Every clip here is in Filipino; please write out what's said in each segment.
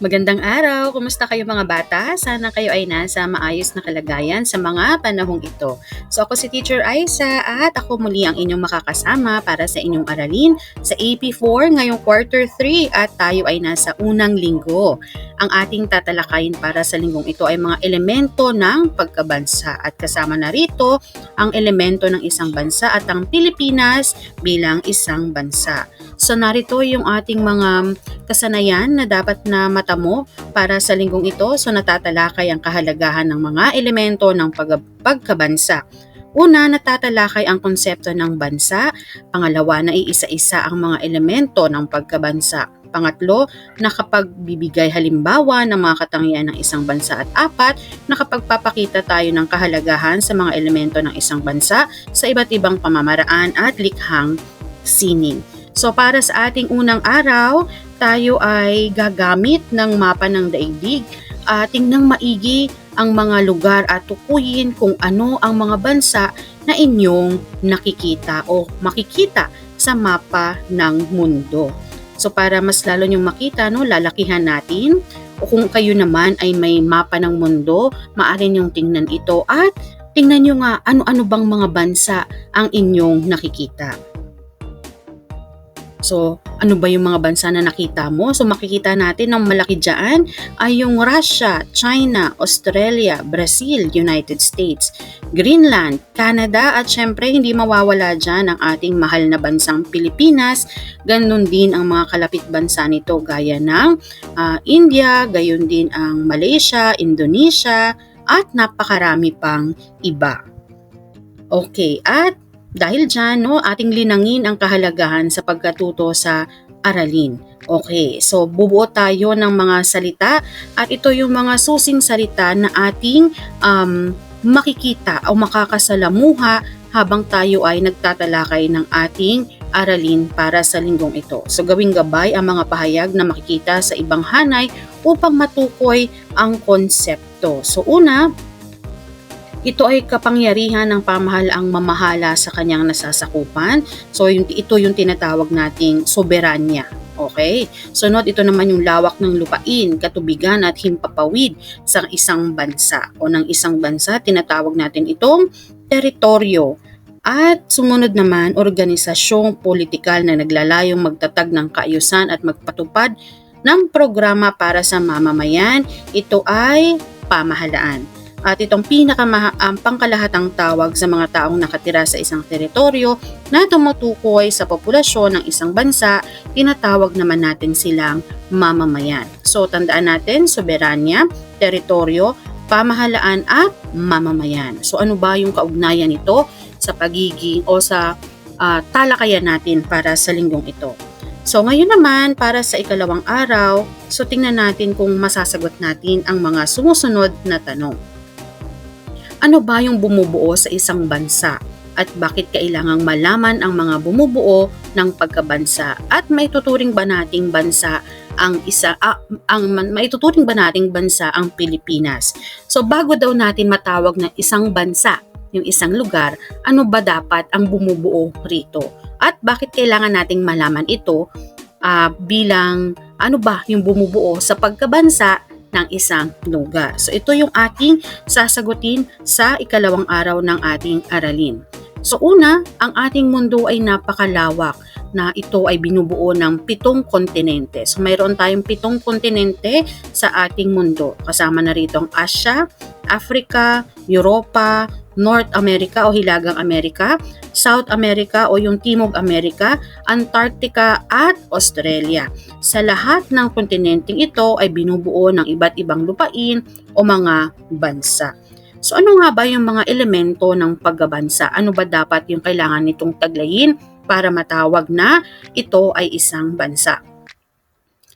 Magandang araw! Kumusta kayo mga bata? Sana kayo ay nasa maayos na kalagayan sa mga panahong ito. So ako si Teacher Aisa at ako muli ang inyong makakasama para sa inyong aralin sa AP4 ngayong quarter 3 at tayo ay nasa unang linggo. Ang ating tatalakayin para sa linggong ito ay mga elemento ng pagkabansa at kasama na rito ang elemento ng isang bansa at ang Pilipinas bilang isang bansa. So narito yung ating mga kasanayan na dapat na matamo para sa linggong ito. So natatalakay ang kahalagahan ng mga elemento ng pag- pagkabansa. Una, natatalakay ang konsepto ng bansa. Pangalawa, na iisa-isa ang mga elemento ng pagkabansa. Pangatlo, nakapagbibigay halimbawa ng mga katangian ng isang bansa. At apat, nakapagpapakita tayo ng kahalagahan sa mga elemento ng isang bansa sa iba't ibang pamamaraan at likhang sining. So para sa ating unang araw, tayo ay gagamit ng mapa ng daigdig. Uh, tingnan maigi ang mga lugar at tukuyin kung ano ang mga bansa na inyong nakikita o makikita sa mapa ng mundo. So para mas lalo nyong makita, no, lalakihan natin. O kung kayo naman ay may mapa ng mundo, maaari nyong tingnan ito at tingnan nyo nga ano-ano bang mga bansa ang inyong nakikita. So, ano ba yung mga bansa na nakita mo? So, makikita natin ng malaki dyan ay yung Russia, China, Australia, Brazil, United States, Greenland, Canada, at syempre hindi mawawala dyan ang ating mahal na bansang Pilipinas. Ganon din ang mga kalapit bansa nito gaya ng uh, India, gayon din ang Malaysia, Indonesia, at napakarami pang iba. Okay, at dahil dyan, no, ating linangin ang kahalagahan sa pagkatuto sa aralin. Okay, so bubuo tayo ng mga salita at ito yung mga susing salita na ating um, makikita o makakasalamuha habang tayo ay nagtatalakay ng ating aralin para sa linggong ito. So gawing gabay ang mga pahayag na makikita sa ibang hanay upang matukoy ang konsepto. So una, ito ay kapangyarihan ng pamahalaang mamahala sa kanyang nasasakupan. So yung, ito yung tinatawag nating soberanya. Okay? Sunod, ito naman yung lawak ng lupain, katubigan at himpapawid sa isang bansa o ng isang bansa. Tinatawag natin itong teritoryo. At sumunod naman, organisasyong politikal na naglalayong magtatag ng kaayusan at magpatupad ng programa para sa mamamayan. Ito ay pamahalaan. At itong pinakama ang pangkalahatang tawag sa mga taong nakatira sa isang teritoryo na tumutukoy sa populasyon ng isang bansa, tinatawag naman natin silang mamamayan. So tandaan natin, soberanya, teritoryo, pamahalaan at mamamayan. So ano ba yung kaugnayan nito sa pagiging o sa uh, talakayan natin para sa linggong ito? So ngayon naman para sa ikalawang araw, so tingnan natin kung masasagot natin ang mga sumusunod na tanong. Ano ba yung bumubuo sa isang bansa? At bakit kailangang malaman ang mga bumubuo ng pagkabansa? At maituturing ba nating bansa ang isa ah, ang maituturing ba nating bansa ang Pilipinas? So bago daw natin matawag na isang bansa, yung isang lugar, ano ba dapat ang bumubuo rito? At bakit kailangan nating malaman ito uh, bilang ano ba yung bumubuo sa pagkabansa ng isang lugar. So ito yung ating sasagutin sa ikalawang araw ng ating aralin. So una, ang ating mundo ay napakalawak na ito ay binubuo ng pitong kontinente. So mayroon tayong pitong kontinente sa ating mundo. Kasama na rito ang Asia, Africa, Europa, North America o Hilagang Amerika, South America o yung Timog Amerika, Antarctica at Australia. Sa lahat ng kontinenteng ito ay binubuo ng iba't ibang lupain o mga bansa. So ano nga ba yung mga elemento ng paggabansa? Ano ba dapat yung kailangan nitong taglayin para matawag na ito ay isang bansa?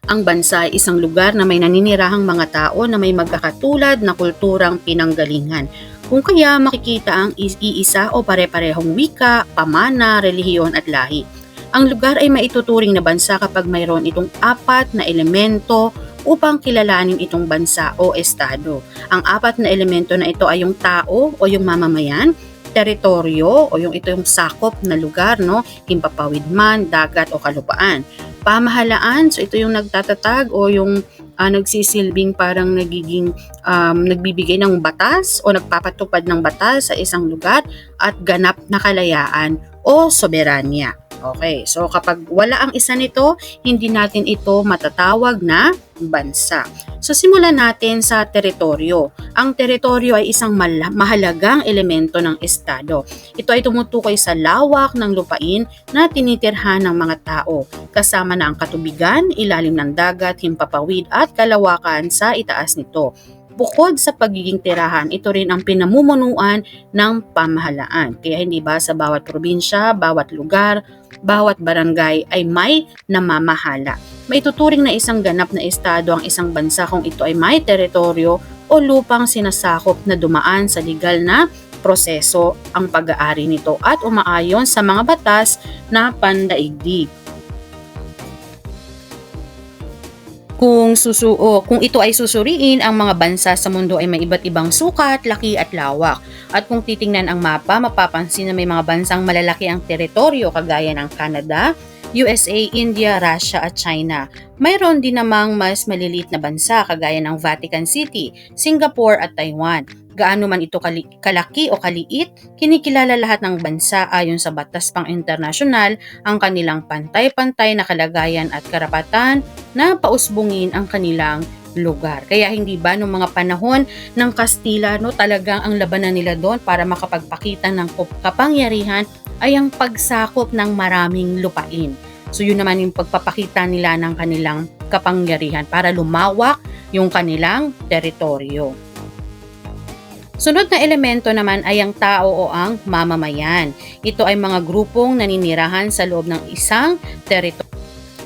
Ang bansa ay isang lugar na may naninirahang mga tao na may magkakatulad na kulturang pinanggalingan kung kaya makikita ang iisa o pare-parehong wika, pamana, relihiyon at lahi. Ang lugar ay maituturing na bansa kapag mayroon itong apat na elemento upang kilalanin itong bansa o estado. Ang apat na elemento na ito ay yung tao o yung mamamayan, teritoryo o yung ito yung sakop na lugar, no? himpapawid man, dagat o kalupaan. Pamahalaan, so ito yung nagtatatag o yung ah, nagsisilbing parang nagiging um, nagbibigay ng batas o nagpapatupad ng batas sa isang lugar at ganap na kalayaan o soberanya. Okay, so kapag wala ang isa nito, hindi natin ito matatawag na bansa. So simulan natin sa teritoryo. Ang teritoryo ay isang mahalagang elemento ng estado. Ito ay tumutukoy sa lawak ng lupain na tinitirhan ng mga tao, kasama na ang katubigan, ilalim ng dagat, himpapawid at kalawakan sa itaas nito. Bukod sa pagiging tirahan, ito rin ang pinamumunuan ng pamahalaan. Kaya hindi ba sa bawat probinsya, bawat lugar, bawat barangay ay may namamahala. May tuturing na isang ganap na estado ang isang bansa kung ito ay may teritoryo o lupang sinasakop na dumaan sa legal na proseso ang pag-aari nito at umaayon sa mga batas na pandaigdig. Kung susuo, kung ito ay susuriin, ang mga bansa sa mundo ay may iba't ibang sukat, laki at lawak. At kung titingnan ang mapa, mapapansin na may mga bansang malalaki ang teritoryo kagaya ng Canada, USA, India, Russia at China. Mayroon din namang mas maliliit na bansa kagaya ng Vatican City, Singapore at Taiwan. Gaano man ito kalaki o kaliit, kinikilala lahat ng bansa ayon sa batas pang internasyonal ang kanilang pantay-pantay na kalagayan at karapatan na pausbungin ang kanilang lugar. Kaya hindi ba nung mga panahon ng Kastila no talagang ang labanan nila doon para makapagpakita ng kapangyarihan ay ang pagsakop ng maraming lupain. So yun naman yung pagpapakita nila ng kanilang kapangyarihan para lumawak yung kanilang teritoryo. Sunod na elemento naman ay ang tao o ang mamamayan. Ito ay mga grupong naninirahan sa loob ng isang teritoryo.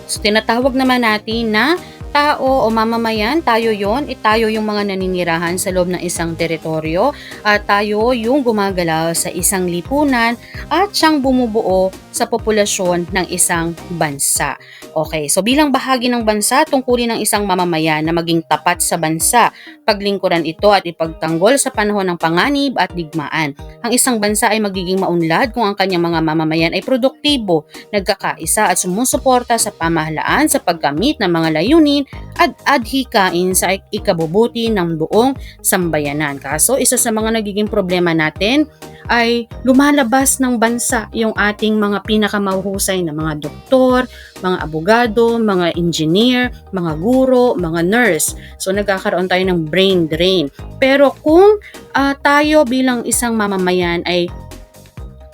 So, tinatawag naman natin na tao o mamamayan, tayo yon, eh, tayo yung mga naninirahan sa loob ng isang teritoryo at tayo yung gumagalaw sa isang lipunan at siyang bumubuo sa populasyon ng isang bansa. Okay, so bilang bahagi ng bansa, tungkulin ng isang mamamayan na maging tapat sa bansa, paglingkuran ito at ipagtanggol sa panahon ng panganib at digmaan. Ang isang bansa ay magiging maunlad kung ang kanyang mga mamamayan ay produktibo, nagkakaisa at sumusuporta sa pamahalaan sa pagkamit ng mga layunin at adhikain sa ikabubuti ng buong sambayanan. Kaso isa sa mga nagiging problema natin ay lumalabas ng bansa yung ating mga pinakamahuhusay na mga doktor, mga abogado, mga engineer, mga guro, mga nurse. So nagkakaroon tayo ng brain drain. Pero kung uh, tayo bilang isang mamamayan ay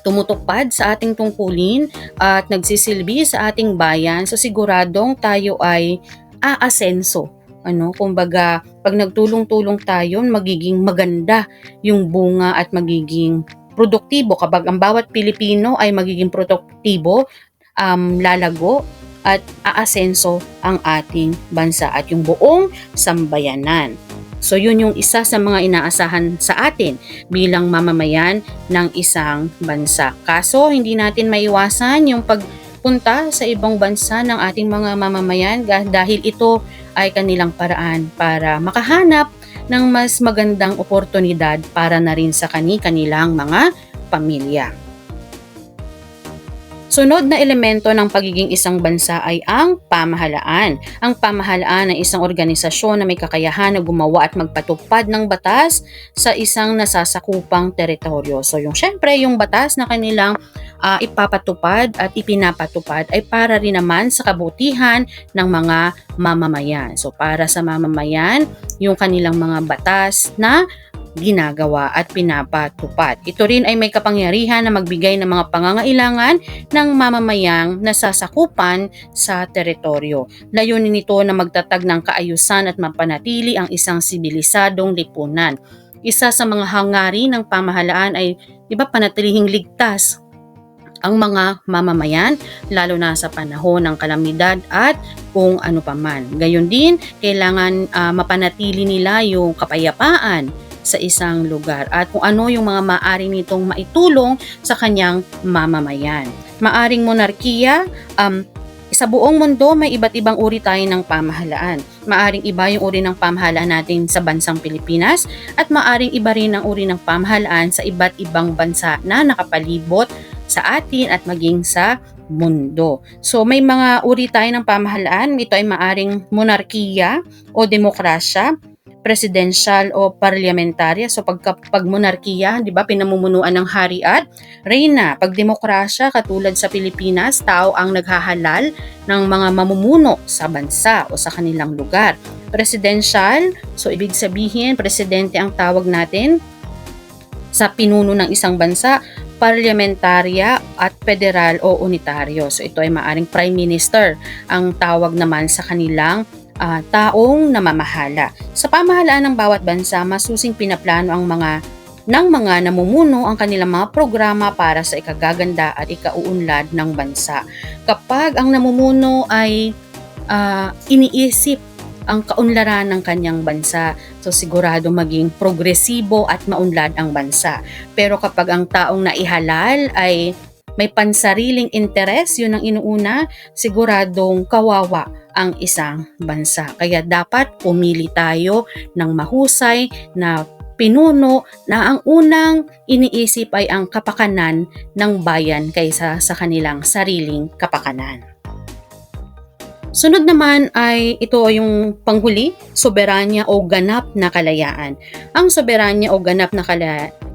tumutupad sa ating tungkulin at nagsisilbi sa ating bayan, so siguradong tayo ay aasenso. Ano, kumbaga, pag nagtulong-tulong tayo, magiging maganda yung bunga at magiging produktibo. Kapag ang bawat Pilipino ay magiging produktibo, um, lalago at aasenso ang ating bansa at yung buong sambayanan. So yun yung isa sa mga inaasahan sa atin bilang mamamayan ng isang bansa. Kaso hindi natin maiwasan yung pag punta sa ibang bansa ng ating mga mamamayan dahil ito ay kanilang paraan para makahanap ng mas magandang oportunidad para na rin sa kani-kanilang mga pamilya. Sunod na elemento ng pagiging isang bansa ay ang pamahalaan. Ang pamahalaan ay isang organisasyon na may kakayahan na gumawa at magpatupad ng batas sa isang nasasakupang teritoryo. So yung syempre yung batas na kanilang uh, ipapatupad at ipinapatupad ay para rin naman sa kabutihan ng mga mamamayan. So para sa mamamayan, yung kanilang mga batas na ginagawa at pinapatupad. Ito rin ay may kapangyarihan na magbigay ng mga pangangailangan ng mamamayang nasasakupan sa teritoryo. Layunin nito na magtatag ng kaayusan at mapanatili ang isang sibilisadong lipunan. Isa sa mga hangarin ng pamahalaan ay iba panatilihing ligtas ang mga mamamayan lalo na sa panahon ng kalamidad at kung ano paman. Gayon din, kailangan uh, mapanatili nila yung kapayapaan sa isang lugar at kung ano yung mga maaari nitong maitulong sa kanyang mamamayan. Maaring monarkiya, um, sa buong mundo may iba't ibang uri tayo ng pamahalaan. Maaring iba yung uri ng pamahalaan natin sa bansang Pilipinas at maaring iba rin ang uri ng pamahalaan sa iba't ibang bansa na nakapalibot sa atin at maging sa mundo. So may mga uri tayo ng pamahalaan. Ito ay maaring monarkiya o demokrasya, presidential o parlamentarya. So pag, pag monarkiya, di ba, pinamumunuan ng hari at reyna. Pag demokrasya, katulad sa Pilipinas, tao ang naghahalal ng mga mamumuno sa bansa o sa kanilang lugar. Presidential, so ibig sabihin, presidente ang tawag natin sa pinuno ng isang bansa parlamentarya at federal o unitaryo. So ito ay maaring prime minister ang tawag naman sa kanilang uh, taong namamahala. Sa pamahalaan ng bawat bansa, masusing pinaplano ang mga ng mga namumuno ang kanilang mga programa para sa ikagaganda at ikauunlad ng bansa. Kapag ang namumuno ay uh, iniisip ang kaunlaran ng kanyang bansa. So sigurado maging progresibo at maunlad ang bansa. Pero kapag ang taong naihalal ay may pansariling interes, yun ang inuuna, siguradong kawawa ang isang bansa. Kaya dapat pumili tayo ng mahusay na pinuno na ang unang iniisip ay ang kapakanan ng bayan kaysa sa kanilang sariling kapakanan. Sunod naman ay ito yung panghuli, soberanya o ganap na kalayaan. Ang soberanya o ganap na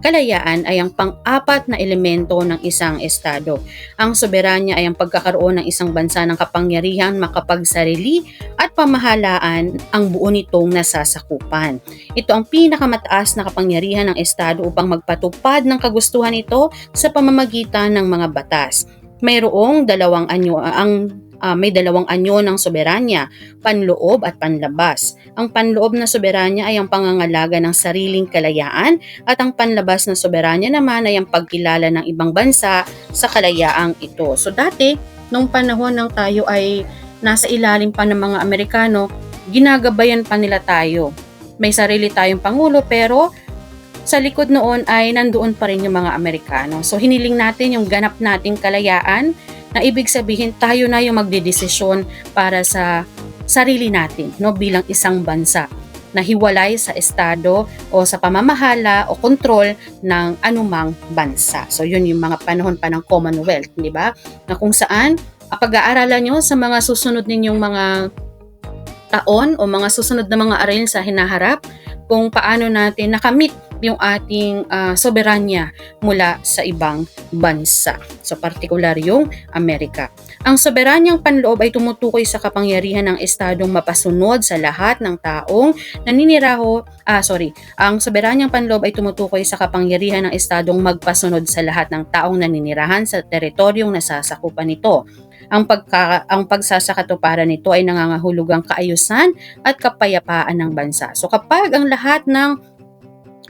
kalayaan ay ang pang-apat na elemento ng isang estado. Ang soberanya ay ang pagkakaroon ng isang bansa ng kapangyarihan makapagsarili at pamahalaan ang buo nitong nasasakupan. Ito ang pinakamataas na kapangyarihan ng estado upang magpatupad ng kagustuhan nito sa pamamagitan ng mga batas mayroong dalawang anyo ang uh, may dalawang anyo ng soberanya, panloob at panlabas. Ang panloob na soberanya ay ang pangangalaga ng sariling kalayaan at ang panlabas na soberanya naman ay ang pagkilala ng ibang bansa sa kalayaang ito. So dati, nung panahon ng tayo ay nasa ilalim pa ng mga Amerikano, ginagabayan pa nila tayo. May sarili tayong pangulo pero sa likod noon ay nandoon pa rin yung mga Amerikano. So hiniling natin yung ganap nating kalayaan na ibig sabihin tayo na yung magdedesisyon para sa sarili natin no bilang isang bansa na hiwalay sa estado o sa pamamahala o kontrol ng anumang bansa. So yun yung mga panahon pa ng Commonwealth, di ba? Na kung saan pag-aaralan nyo sa mga susunod ninyong mga taon o mga susunod na mga aralin sa hinaharap kung paano natin nakamit yung ating uh, soberanya mula sa ibang bansa. So partikular yung Amerika. Ang soberanyang panloob ay tumutukoy sa kapangyarihan ng estadong mapasunod sa lahat ng taong naniniraho, ah sorry, ang soberanyang panloob ay tumutukoy sa kapangyarihan ng estadong magpasunod sa lahat ng taong naninirahan sa teritoryong nasasakupan nito. Ang, pagka, ang pagsasakatuparan nito ay nangangahulugang kaayusan at kapayapaan ng bansa. So kapag ang lahat ng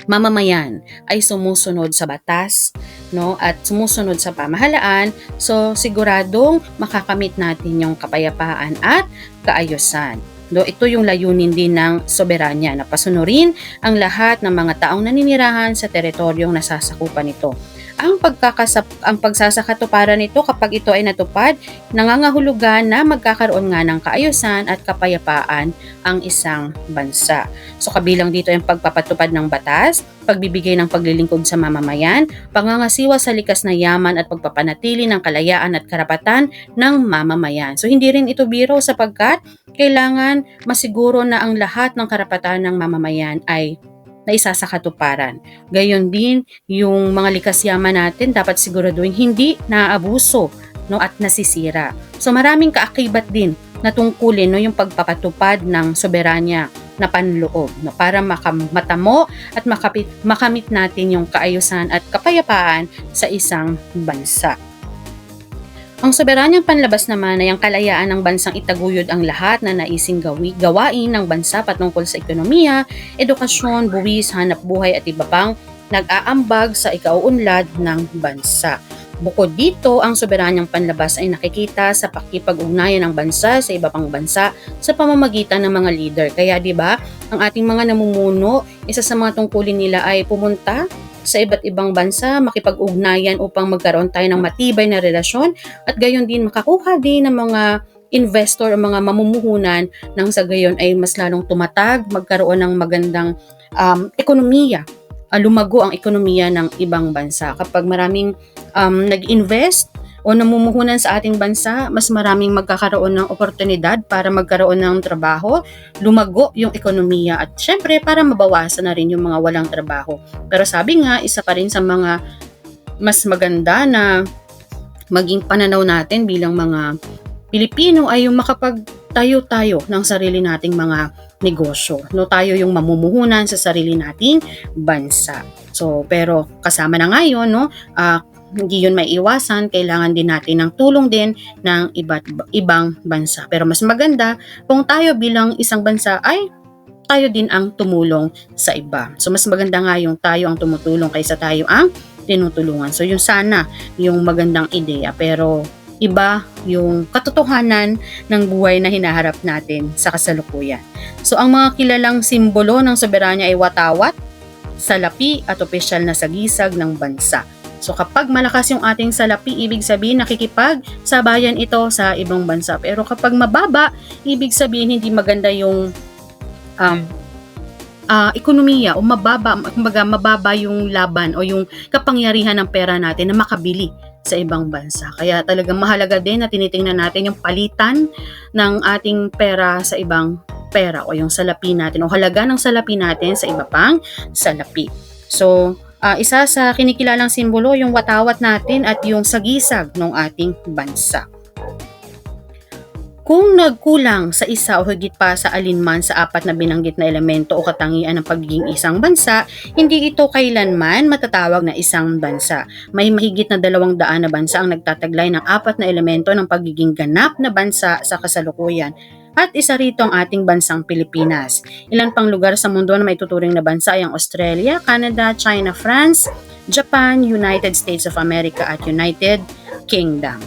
mamamayan ay sumusunod sa batas no? At sumusunod sa pamahalaan. So siguradong makakamit natin yung kapayapaan at kaayusan. Do ito yung layunin din ng soberanya. Na pasunurin ang lahat ng mga taong naninirahan sa teritoryong nasasakupan nito ang pagkakasap ang pagsasakatuparan nito kapag ito ay natupad, nangangahulugan na magkakaroon nga ng kaayusan at kapayapaan ang isang bansa. So kabilang dito yung pagpapatupad ng batas, pagbibigay ng paglilingkod sa mamamayan, pangangasiwa sa likas na yaman at pagpapanatili ng kalayaan at karapatan ng mamamayan. So hindi rin ito biro sapagkat kailangan masiguro na ang lahat ng karapatan ng mamamayan ay na isa. Gayon din, yung mga likas yaman natin dapat siguraduhin hindi naaabuso no, at nasisira. So maraming kaakibat din na tungkulin no, yung pagpapatupad ng soberanya na panloob no, para makamata at makapit, makamit natin yung kaayusan at kapayapaan sa isang bansa. Ang soberanyang panlabas naman ay ang kalayaan ng bansang itaguyod ang lahat na naising gawi, gawain ng bansa patungkol sa ekonomiya, edukasyon, buwis, hanap buhay at iba pang nag-aambag sa ikauunlad ng bansa. Bukod dito, ang soberanyang panlabas ay nakikita sa pakipag-ugnayan ng bansa sa iba pang bansa sa pamamagitan ng mga leader. Kaya 'di ba, ang ating mga namumuno, isa sa mga tungkulin nila ay pumunta sa iba't ibang bansa, makipag-ugnayan upang magkaroon tayo ng matibay na relasyon at gayon din makakuha din ng mga investor o mga mamumuhunan nang sa gayon ay mas lalong tumatag, magkaroon ng magandang um, ekonomiya uh, lumago ang ekonomiya ng ibang bansa. Kapag maraming um, nag-invest o namumuhunan sa ating bansa, mas maraming magkakaroon ng oportunidad para magkaroon ng trabaho, lumago yung ekonomiya at syempre para mabawasan na rin yung mga walang trabaho. Pero sabi nga, isa pa rin sa mga mas maganda na maging pananaw natin bilang mga Pilipino ay yung makapagtayo tayo ng sarili nating mga negosyo. No, tayo yung mamumuhunan sa sarili nating bansa. So, pero kasama na ngayon, no, uh, hindi yun may iwasan, kailangan din natin ng tulong din ng iba't ibang bansa. Pero mas maganda kung tayo bilang isang bansa ay tayo din ang tumulong sa iba. So mas maganda nga yung tayo ang tumutulong kaysa tayo ang tinutulungan. So yun sana yung magandang ideya pero iba yung katotohanan ng buhay na hinaharap natin sa kasalukuyan. So ang mga kilalang simbolo ng soberanya ay watawat, salapi at opisyal na sagisag ng bansa. So kapag malakas yung ating salapi, ibig sabihin nakikipag sabayan ito sa ibang bansa. Pero kapag mababa, ibig sabihin hindi maganda yung um, uh, ekonomiya o mababa, kumbaga mababa yung laban o yung kapangyarihan ng pera natin na makabili sa ibang bansa. Kaya talagang mahalaga din na tinitingnan natin yung palitan ng ating pera sa ibang pera o yung salapi natin o halaga ng salapi natin sa iba pang salapi. So, uh, isa sa kinikilalang simbolo yung watawat natin at yung sagisag ng ating bansa. Kung nagkulang sa isa o higit pa sa alinman sa apat na binanggit na elemento o katangian ng pagiging isang bansa, hindi ito kailanman matatawag na isang bansa. May mahigit na dalawang daan na bansa ang nagtataglay ng apat na elemento ng pagiging ganap na bansa sa kasalukuyan. At isa rito ang ating bansang Pilipinas. Ilan pang lugar sa mundo na may tuturing na bansa ay ang Australia, Canada, China, France, Japan, United States of America at United Kingdom.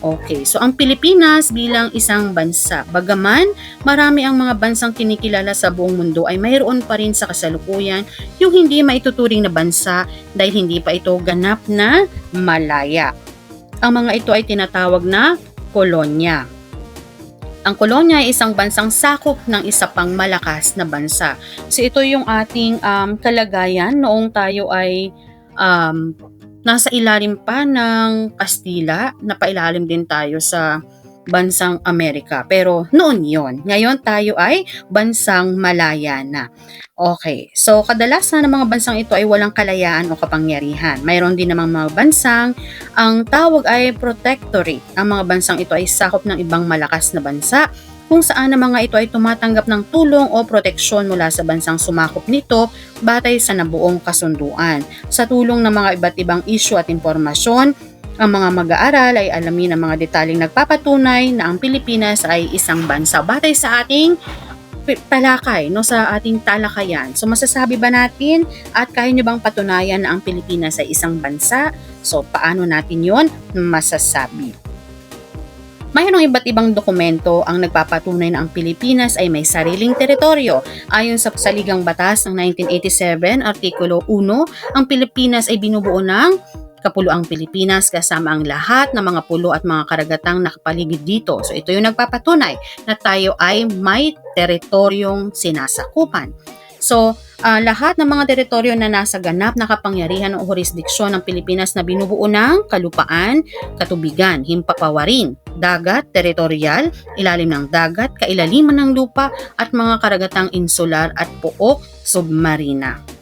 Okay, so ang Pilipinas bilang isang bansa, bagaman marami ang mga bansang kinikilala sa buong mundo ay mayroon pa rin sa kasalukuyan yung hindi maituturing na bansa dahil hindi pa ito ganap na malaya. Ang mga ito ay tinatawag na kolonya. Ang kolonya ay isang bansang sakop ng isa pang malakas na bansa. So ito yung ating um, kalagayan noong tayo ay um, nasa ilalim pa ng Kastila, napailalim din tayo sa bansang Amerika. Pero noon yon. Ngayon tayo ay bansang Malaya na. Okay, so kadalasan ng mga bansang ito ay walang kalayaan o kapangyarihan. Mayroon din namang mga bansang ang tawag ay protectorate. Ang mga bansang ito ay sakop ng ibang malakas na bansa kung saan ang mga ito ay tumatanggap ng tulong o proteksyon mula sa bansang sumakop nito batay sa nabuong kasunduan. Sa tulong ng mga iba't ibang issue at impormasyon, ang mga mag-aaral ay alamin ang mga detaling nagpapatunay na ang Pilipinas ay isang bansa batay sa ating talakay no sa ating talakayan. So masasabi ba natin at kaya nyo bang patunayan na ang Pilipinas ay isang bansa? So paano natin 'yon masasabi? Mayroong iba't ibang dokumento ang nagpapatunay na ang Pilipinas ay may sariling teritoryo. Ayon sa Saligang Batas ng 1987, Artikulo 1, ang Pilipinas ay binubuo ng Kapuluang Pilipinas kasama ang lahat ng mga pulo at mga karagatang nakapaligid dito. So ito yung nagpapatunay na tayo ay may teritoryong sinasakupan. So, uh, lahat ng mga teritoryo na nasa ganap na kapangyarihan o jurisdiksyon ng Pilipinas na binubuo ng kalupaan, katubigan, himpapawarin, dagat, teritorial, ilalim ng dagat, kailaliman ng lupa at mga karagatang insular at pook submarina.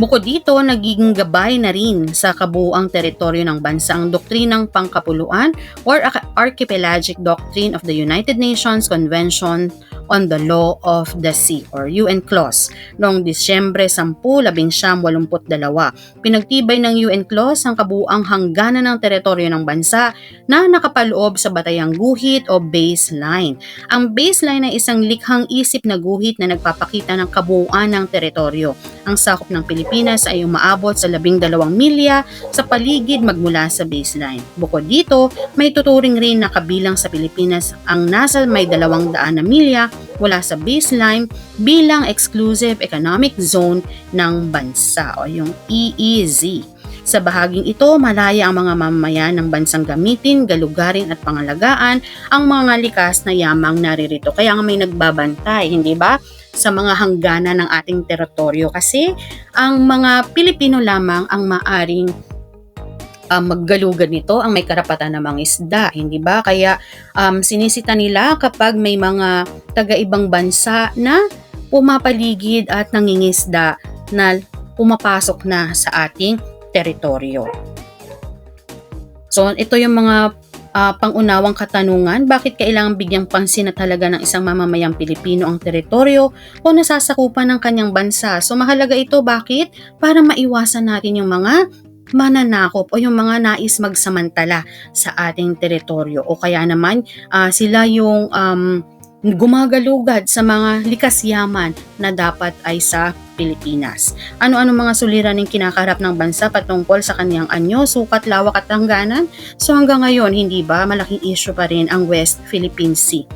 Bukod dito, nagiging gabay na rin sa kabuuang teritoryo ng bansa ang doktrinang pangkapuluan or Archipelagic Doctrine of the United Nations Convention on the Law of the Sea or UN Clause noong Disyembre 10, 1982. Pinagtibay ng UN Clause ang kabuang hangganan ng teritoryo ng bansa na nakapaloob sa batayang guhit o baseline. Ang baseline ay isang likhang isip na guhit na nagpapakita ng kabuuan ng teritoryo. Ang sakop ng Pilipinas ay umaabot sa 12 milya sa paligid magmula sa baseline. Bukod dito, may tuturing rin na kabilang sa Pilipinas ang nasa may 200 na milya mula sa baseline bilang exclusive economic zone ng bansa o yung EEZ. Sa bahaging ito, malaya ang mga mamamayan ng bansang gamitin, galugarin at pangalagaan ang mga likas na yamang naririto. Kaya nga may nagbabantay, hindi ba? Sa mga hangganan ng ating teritoryo kasi ang mga Pilipino lamang ang maaring um, maggalugad nito ang may karapatan na mangisda, hindi ba? Kaya um, sinisita nila kapag may mga taga-ibang bansa na pumapaligid at nangingisda na pumapasok na sa ating teritoryo. So, ito yung mga uh, pangunawang katanungan, bakit kailangan bigyang pansin na talaga ng isang mamamayang Pilipino ang teritoryo o nasasakupan ng kanyang bansa. So mahalaga ito, bakit? Para maiwasan natin yung mga mananakop o yung mga nais magsamantala sa ating teritoryo o kaya naman uh, sila yung um, gumagalugad sa mga likas yaman na dapat ay sa Pilipinas. Ano-ano mga suliran ng kinakarap ng bansa patungkol sa kanyang anyo, sukat, lawak at hangganan? So hanggang ngayon, hindi ba malaking issue pa rin ang West Philippine Sea?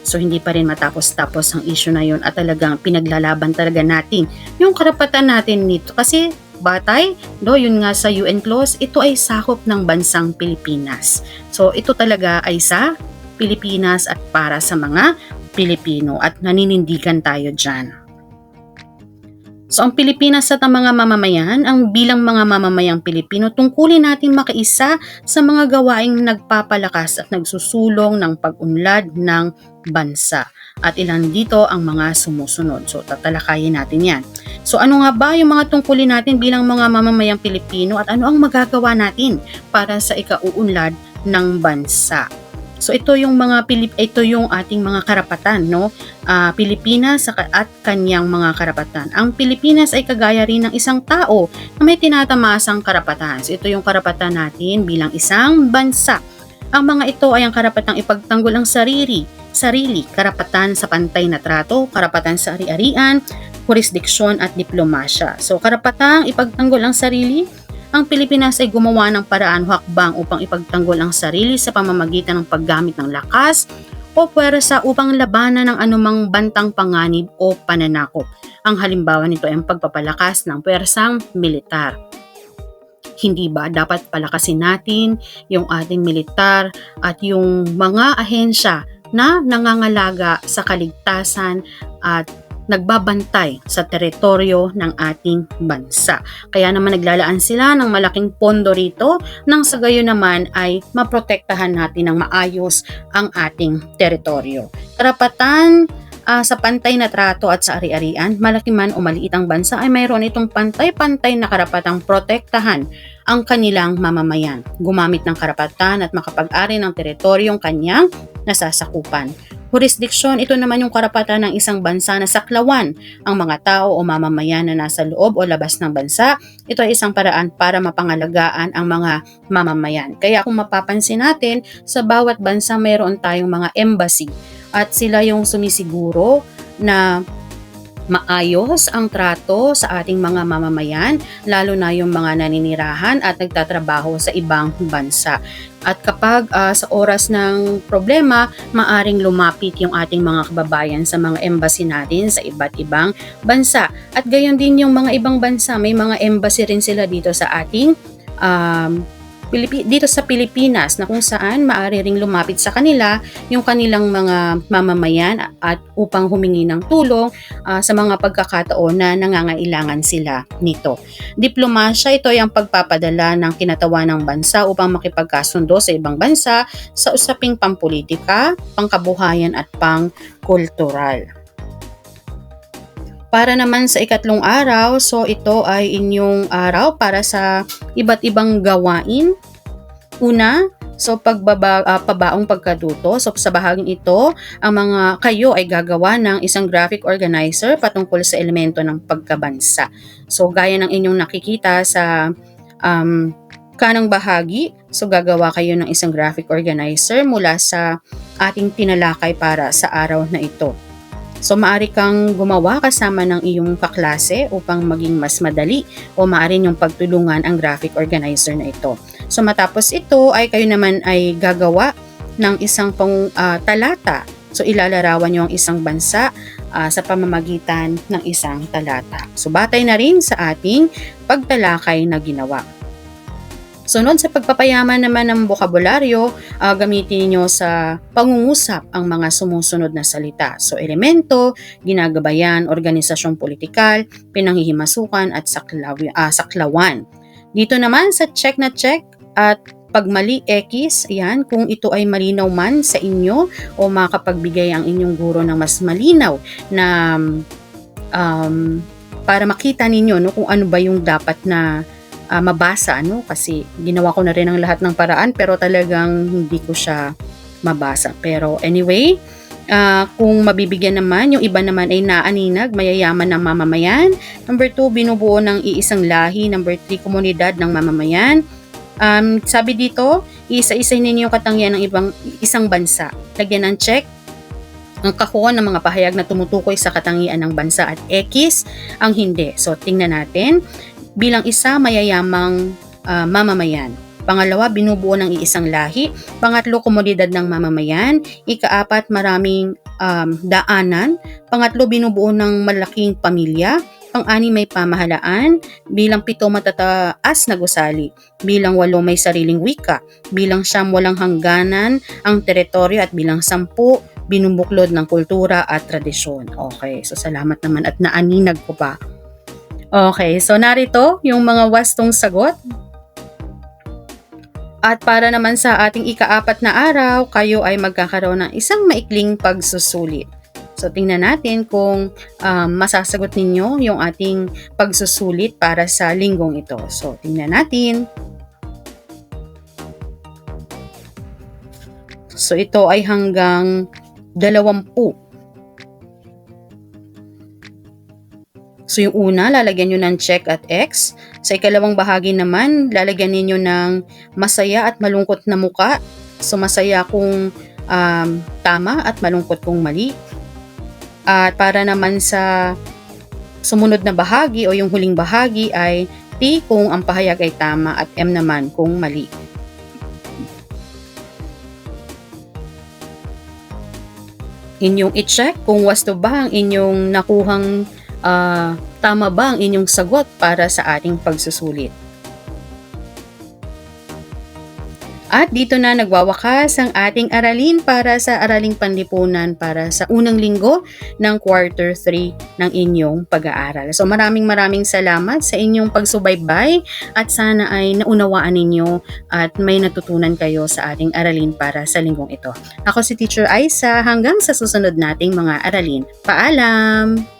So hindi pa rin matapos-tapos ang issue na yun at talagang pinaglalaban talaga natin yung karapatan natin nito kasi batay, do yun nga sa UN clause, ito ay sakop ng bansang Pilipinas. So ito talaga ay sa Pilipinas at para sa mga Pilipino at naninindigan tayo dyan. So ang Pilipinas at ang mga mamamayan, ang bilang mga mamamayang Pilipino, tungkulin natin makaisa sa mga gawaing nagpapalakas at nagsusulong ng pag-unlad ng bansa. At ilan dito ang mga sumusunod. So tatalakayin natin yan. So ano nga ba yung mga tungkulin natin bilang mga mamamayang Pilipino at ano ang magagawa natin para sa ikauunlad ng bansa? So ito yung mga Pilip ito yung ating mga karapatan no. Uh, Pilipinas at kanyang mga karapatan. Ang Pilipinas ay kagaya rin ng isang tao na may tinatamasang karapatan. So ito yung karapatan natin bilang isang bansa. Ang mga ito ay ang karapatang ipagtanggol ang sarili, sarili, karapatan sa pantay na trato, karapatan sa ari-arian, jurisdiksyon at diplomasya. So karapatang ipagtanggol ang sarili, ang Pilipinas ay gumawa ng paraan hakbang upang ipagtanggol ang sarili sa pamamagitan ng paggamit ng lakas o puwersa upang labanan ng anumang bantang panganib o pananakop. Ang halimbawa nito ay ang pagpapalakas ng puwersang militar. Hindi ba dapat palakasin natin yung ating militar at yung mga ahensya na nangangalaga sa kaligtasan at nagbabantay sa teritoryo ng ating bansa. Kaya naman naglalaan sila ng malaking pondo rito nang sa gayon naman ay maprotektahan natin ng maayos ang ating teritoryo. Karapatan uh, sa pantay na trato at sa ari-arian, malaki man o maliit ang bansa ay mayroon itong pantay-pantay na karapatang protektahan ang kanilang mamamayan, gumamit ng karapatan at makapag-ari ng teritoryong kanyang nasasakupan. Jurisdiksyon, ito naman yung karapatan ng isang bansa na saklawan ang mga tao o mamamayan na nasa loob o labas ng bansa. Ito ay isang paraan para mapangalagaan ang mga mamamayan. Kaya kung mapapansin natin, sa bawat bansa mayroon tayong mga embassy at sila yung sumisiguro na maayos ang trato sa ating mga mamamayan, lalo na yung mga naninirahan at nagtatrabaho sa ibang bansa. At kapag uh, sa oras ng problema, maaring lumapit yung ating mga kababayan sa mga embassy natin sa iba't ibang bansa. At gayon din yung mga ibang bansa, may mga embassy rin sila dito sa ating um, dito sa Pilipinas na kung saan maaari ring lumapit sa kanila yung kanilang mga mamamayan at upang humingi ng tulong uh, sa mga pagkakataon na nangangailangan sila nito. Diplomasya ito ay ang pagpapadala ng kinatawa ng bansa upang makipagkasundo sa ibang bansa sa usaping pampolitika, pangkabuhayan at pangkultural. Para naman sa ikatlong araw, so ito ay inyong araw para sa iba't ibang gawain. Una, so pagbaba, uh, pabaong pagkatuto. So sa bahaging ito, ang mga kayo ay gagawa ng isang graphic organizer patungkol sa elemento ng pagkabansa. So gaya ng inyong nakikita sa um, kanang bahagi, so gagawa kayo ng isang graphic organizer mula sa ating tinalakay para sa araw na ito. So maaari kang gumawa kasama ng iyong kaklase upang maging mas madali o maaari niyong pagtulungan ang graphic organizer na ito. So matapos ito ay kayo naman ay gagawa ng isang pang uh, talata. So ilalarawan niyo ang isang bansa uh, sa pamamagitan ng isang talata. So batay na rin sa ating pagtalakay na ginawa. Sunod sa pagpapayaman naman ng bokabularyo, uh, gamitin niyo sa pangungusap ang mga sumusunod na salita. So, elemento, ginagabayan, organisasyong politikal, pinanghihimasukan at saklawi, uh, saklawan. Dito naman sa check na check at pag mali X, yan, kung ito ay malinaw man sa inyo o makapagbigay ang inyong guro ng mas malinaw na um, para makita ninyo no, kung ano ba yung dapat na uh, mabasa ano kasi ginawa ko na rin ang lahat ng paraan pero talagang hindi ko siya mabasa. Pero anyway, uh, kung mabibigyan naman, yung iba naman ay naaninag, mayayaman ng mamamayan. Number 2, binubuo ng iisang lahi. Number 3, komunidad ng mamamayan. Um, sabi dito, isa-isay ninyo katangian ng ibang isang bansa. Lagyan ng check ang kakuha ng mga pahayag na tumutukoy sa katangian ng bansa at X ang hindi. So, tingnan natin bilang isa mayayamang uh, mamamayan. Pangalawa, binubuo ng iisang lahi. Pangatlo, komodidad ng mamamayan. Ikaapat, maraming um, daanan. Pangatlo, binubuo ng malaking pamilya. Pang-ani, may pamahalaan. Bilang pito, matataas na gusali. Bilang walo, may sariling wika. Bilang siyam, walang hangganan ang teritoryo. At bilang sampu, binubuklod ng kultura at tradisyon. Okay, so salamat naman at naaninag ko pa Okay, so narito yung mga wastong sagot. At para naman sa ating ikaapat na araw, kayo ay magkakaroon ng isang maikling pagsusulit. So tingnan natin kung um, masasagot ninyo yung ating pagsusulit para sa linggong ito. So tingnan natin. So ito ay hanggang 20 So yung una, lalagyan nyo ng check at X. Sa ikalawang bahagi naman, lalagyan ninyo ng masaya at malungkot na muka. So masaya kung um, tama at malungkot kung mali. At para naman sa sumunod na bahagi o yung huling bahagi ay T kung ang pahayag ay tama at M naman kung mali. Inyong i-check kung wasto ba ang inyong nakuhang uh, tama ba ang inyong sagot para sa ating pagsusulit. At dito na nagwawakas ang ating aralin para sa araling panlipunan para sa unang linggo ng quarter 3 ng inyong pag-aaral. So maraming maraming salamat sa inyong pagsubaybay at sana ay naunawaan ninyo at may natutunan kayo sa ating aralin para sa linggong ito. Ako si Teacher Aisa hanggang sa susunod nating mga aralin. Paalam!